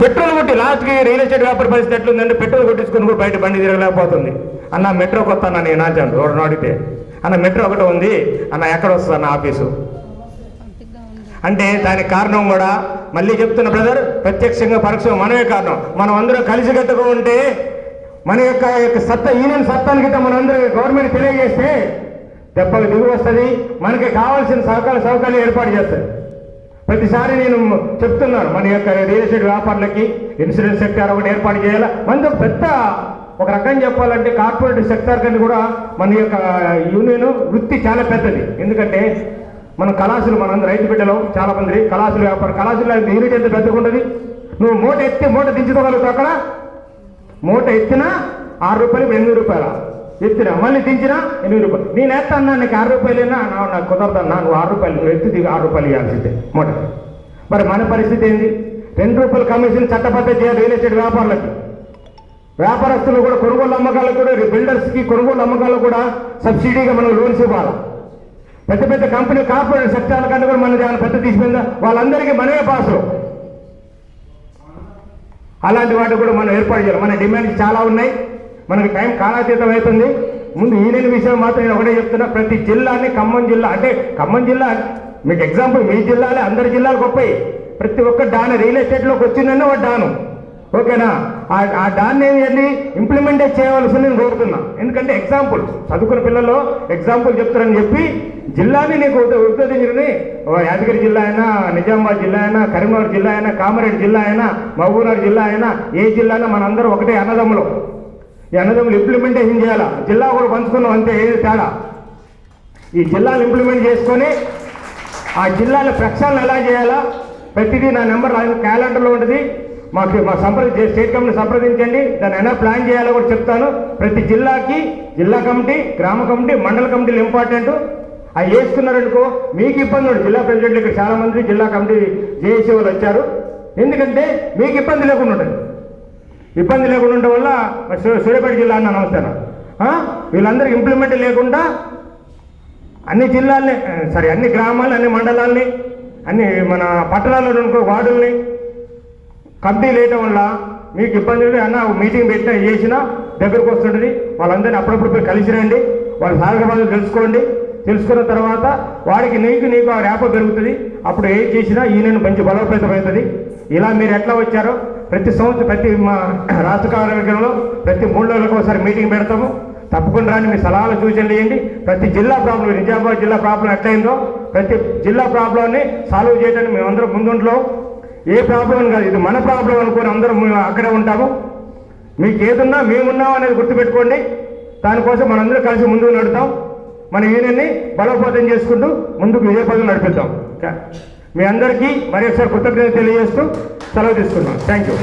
Petrol కొట్టి లాస్ట్కి real estate వ్యాపార పరిస్థితి ఎట్లుందంటే పెట్రోల్ కొట్టించుకుని కూడా బయట బండి తిరగలేకపోతుంది. అన్న మెట్రో కొత్త అన్న నేను నాచాను రోడ్డు అడిగితే అన్న మెట్రో ఒకటి ఉంది అన్న ఎక్కడ వస్తుంది అన్న ఆఫీసు? అంటే దానికి కారణం కూడా మళ్ళీ చెప్తున్న బ్రదర్ ప్రత్యక్షంగా పరోక్షంగా మనమే కారణం. మనం అందరం కలిసికట్టుగా ఉంటే మన యొక్క యొక్క సత్తా యూనియన్ సత్తానికి మనందరూ గవర్నమెంట్ తెలియజేస్తే దెబ్బకు దిగు వస్తుంది మనకి కావాల్సిన సహకార సౌకర్యాలు ఏర్పాటు చేస్తారు ప్రతిసారి నేను చెప్తున్నాను మన యొక్క రియల్ ఎస్టేట్ వ్యాపారులకి ఇన్సూరెన్స్ సెక్టార్ ఒకటి ఏర్పాటు చేయాలి? మనకు పెద్ద ఒక రకం చెప్పాలంటే కార్పొరేట్ సెక్టార్ కంటే కూడా మన యొక్క యూనియన్ వృత్తి చాలా పెద్దది. ఎందుకంటే మన కళాసులు మనందరూ రైతు బిడ్డలు చాలా మంది కళాసులు వ్యాపారం. కళాశాల యూనిట్ ఎంత పెద్దగా ఉంటుంది నువ్వు మూట ఎత్తి మూట దించుకోగలుగుతావు అక్కడ? మూట ఎత్తినా ఆరు రూపాయలు ఎనిమిది రూపాయల? ఎత్తురా మళ్ళీ దించినా ఎనిమిది రూపాయలు. నేను ఎత్తన్నా నీకు ఆరు రూపాయలు నా- నాకు కుదరదన్నా నువ్వు ఆరు రూపాయలు నువ్వు ఎత్తి దిగి ఆరు రూపాయలు ఇవ్వాల్సిందే. మూట మరి మన పరిస్థితి ఏంది? రెండు రూపాయల కమిషన్ చట్టబద్ధ చేయాలి రియల్ ఎస్టేట్ వ్యాపారులకు. వ్యాపారస్తులు కూడా కొనుగోలు అమ్మకాలకు కూడా బిల్డర్స్కి కొనుగోలు అమ్మకాలకు కూడా సబ్సిడీగా మనం లోన్స్ ఇవ్వాలి. పెద్ద పెద్ద కంపెనీ కార్పొరేట్ సెక్టార్ల కంటే కూడా మన దాని పెద్ద తీసుకుందా వాళ్ళందరికీ మనమే పాసు అలాంటి వాటి కూడా మనం ఏర్పాటు చేయాలి. మన డిమాండ్స్ చాలా ఉన్నాయి. మనకి టైం కాలాతీతం అవుతుంది. ముందు ఈయన విషయం మాత్రం నేను ఒకటే చెప్తున్నా. ప్రతి జిల్లాని ఖమ్మం జిల్లా అంటే ఖమ్మం జిల్లా మీకు ఎగ్జాంపుల్ మీ జిల్లాలే అందరి జిల్లాలు గొప్పవి ప్రతి ఒక్క డాన్ రియల్ ఎస్టేట్లోకి వచ్చిందన్న ఒక డాను. ఓకేనా? ఆ- ఆ దాన్ని ఏంటి ఇంప్లిమెంటేట్ చేయవలసింది నేను కోరుతున్నా. ఎందుకంటే ఎగ్జాంపుల్ చదువుకున్న పిల్లలు ఎగ్జాంపుల్ చెప్తారని చెప్పి జిల్లాని నీకు ఉత్తేజించుకుని యాదగిరి జిల్లా అయినా నిజామాబాద్ జిల్లా అయినా కరీంనగర్ జిల్లా అయినా కామారెడ్డి జిల్లా అయినా మహబూబ్నగర్ జిల్లా అయినా ఏ జిల్లా అయినా మనందరం ఒకటే అన్నదమ్ములు. ఈ అన్నదమ్ములు ఇంప్లిమెంటేషన్ చేయాలా? జిల్లా కూడా పంచుకున్నాం అంతే ఏది తేడా? ఈ జిల్లాలు ఇంప్లిమెంట్ చేసుకొని ఆ జిల్లాల ప్రక్షాళన ఎలా చేయాలా? ప్రతిదీ నా నెంబర్ క్యాలెండర్లో ఉంటుంది. మాకు మా సంప్రది స్టేట్ కమిటీ సంప్రదించండి. దాన్ని ఎలా ప్లాన్ చేయాలో కూడా చెప్తాను. ప్రతి జిల్లాకి జిల్లా కమిటీ గ్రామ కమిటీ మండల కమిటీలు ఇంపార్టెంట్ అవి వేసుకున్నారనుకో మీకు ఇబ్బంది ఉండదు. జిల్లా ప్రెసిడెంట్లు ఇక్కడ చాలామంది జిల్లా కమిటీ జేఏసీ వాళ్ళు వచ్చారు. ఎందుకంటే మీకు ఇబ్బంది లేకుండా ఉంటుంది. ఇబ్బంది లేకుండా ఉండడం వల్ల సూర్యపేట సూర్యాపేట జిల్లా అన్న నమస్తేనా? వీళ్ళందరూ వీళ్ళందరికీ ఇంప్లిమెంట్ లేకుండా అన్ని జిల్లాల్ని సరే సారీ అన్ని గ్రామాలు అన్ని మండలాల్ని అన్ని మన పట్టణాల్లో ఉండే వార్డుల్ని కమిటీ లేయటం వల్ల మీకు ఇబ్బంది ఉంది అన్న మీటింగ్ పెట్టినా చేసినా దగ్గరకు వస్తుంటుంది. వాళ్ళందరినీ అప్పుడప్పుడు పోయి కలిసి రండి. వాళ్ళ సాగబాధలు తెలుసుకోండి. తెలుసుకున్న తర్వాత వాడికి నీకు నీకు ఆ రేప పెరుగుతుంది అప్పుడు ఏం చేసినా ఈయనను మంచి బలోపేతం అవుతుంది. ఇలా మీరు ఎట్లా వచ్చారో ప్రతి సంవత్సరం ప్రతి మా రాష్ట్ర కార్యక్రమంలో ప్రతి మూడు రోజులకు ఒకసారి మీటింగ్ పెడతాము. తప్పకుండా రాని మీ సలహాలు సూచనలు ఇవ్వండి. ప్రతి జిల్లా ప్రాబ్లం నిజామాబాద్ జిల్లా ప్రాబ్లం ఎట్లయిందో ప్రతి జిల్లా ప్రాబ్లంని సాల్వ్ చేయడానికి మేమందరం ముందుంట్లో ఏ ప్రాబ్లం అని కాదు ఇది మన ప్రాబ్లం అనుకుని అందరం మేము అక్కడే ఉంటాము. మీకు ఏదున్నా మేమున్నాం అనేది గుర్తుపెట్టుకోండి. దానికోసం మనందరం కలిసి ముందుకు నడుతాం. మన యూనియన్ని బలోపేతం చేసుకుంటూ ముందుకు విజయపదం నడిపిద్దాం. ఓకే? మీ అందరికీ మరి ఒకసారి కృతజ్ఞత తెలియజేస్తూ సెలవు తీసుకున్నాను థ్యాంక్ యూ